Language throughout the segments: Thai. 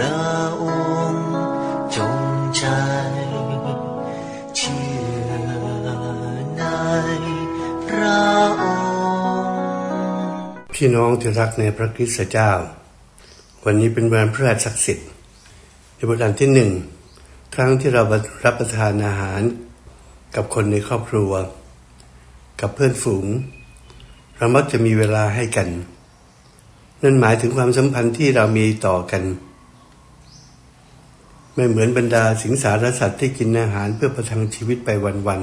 Ra พระองค์พี่น้องที่รักในพระคริสตเจ้า วันนี้เป็นวันพระราชศักดิ์สิทธิ์ในบทอันที่หนึ่งครั้งที่เรารับประทานอาหารกับคนในครอบครัว กับเพื่อนฝูง เรามักจะมีเวลาให้กัน นั่นหมายถึงความสัมพันธ์ที่เรามีต่อกัน ไม่เหมือนบรรดาสิงสารสัตว์ที่กินอาหารเพื่อประทังชีวิตไปวัน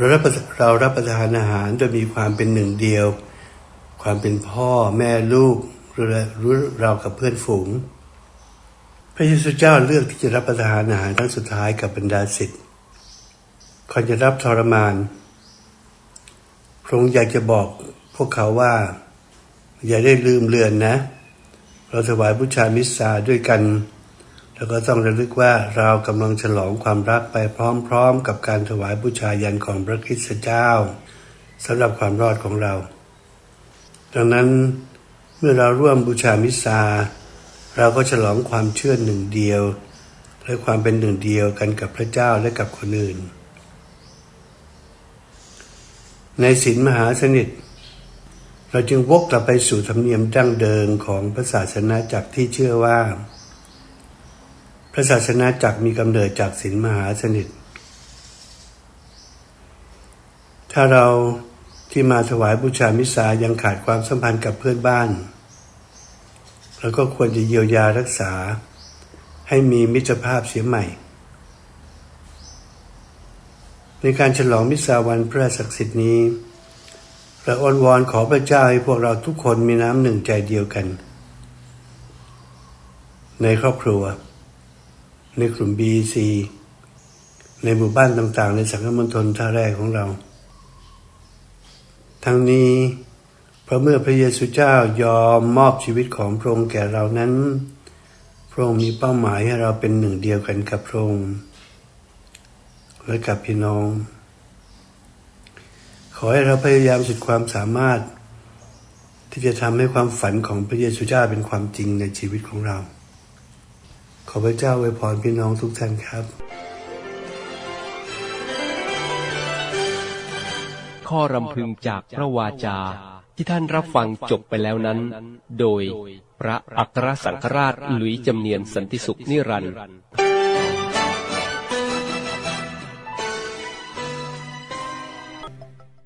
เรารับเรารับประทานอาหารโดยมีความเป็นหนึ่งเดียว ความเป็นพ่อแม่ลูกหรือรู้เรากับเพื่อนฝูง พระเยซูเจ้าเลือกที่จะรับประทานอาหารครั้งสุดท้ายกับบรรดาศิษย์ก่อนจะรับทรมานพระองค์อยากจะบอกพวกเขาว่า อย่าได้ลืมเลือนนะ เราถวายบูชามิสซาด้วยกัน แล้วก็ต้องระลึกว่าเรากำลังฉลองความรักไปพร้อมๆ กับการถวายบูชายันของพระคริสต์เจ้าสำหรับความรอดของเรา ดังนั้นเมื่อเราร่วมบูชามิสซาเราก็ฉลองความเชื่อหนึ่งเดียว และความเป็นหนึ่งเดียวกันกับพระเจ้าและกับคนอื่น ในศีลมหาสนิท เราจึงวกกลับไปสู่ธรรมเนียมดั้งเดิมของพระศาสนาจักรที่เชื่อว่า ระศาสนาจักรมีกำเนิดจากศีลมหาสนิท ถ้าเราที่มาถวายบูชามิสายังขาดความสัมพันธ์กับเพื่อนบ้านเราก็ควรจะเยียวยารักษา ให้มีมิตรภาพเสียใหม่ ในการฉลองมิสาวันพระศักดิ์สิทธิ์นี้เราอ้อนวอนขอพระเจ้าให้พวกเราทุกคนมีน้ำหนึ่งใจเดียวกัน ในครอบครัว ในกลุ่ม BC ในหมู่บ้านต่างๆ ในสังคมณฑลท่าแรกของเรา ทั้งนี้เพราะเมื่อพระเยซูเจ้ายอมมอบชีวิตของพระองค์แก่เรานั้น พระองค์มีเป้าหมายให้เราเป็นหนึ่งเดียวกันกับพระองค์และกับพี่น้อง ขอให้เราพยายามสุดความสามารถ ที่จะทำให้ความฝันของพระเยซูเจ้าเป็นความจริงในชีวิตของเรา ขอพระเจ้าไว้พรพี่น้องทุกท่านครับ ข้อรำพึงจากพระวาจาที่ท่านรับฟังจบไปแล้วนั้น โดยพระอัครสังฆราชหลุยจำเนียนสันติสุขนิรันดร์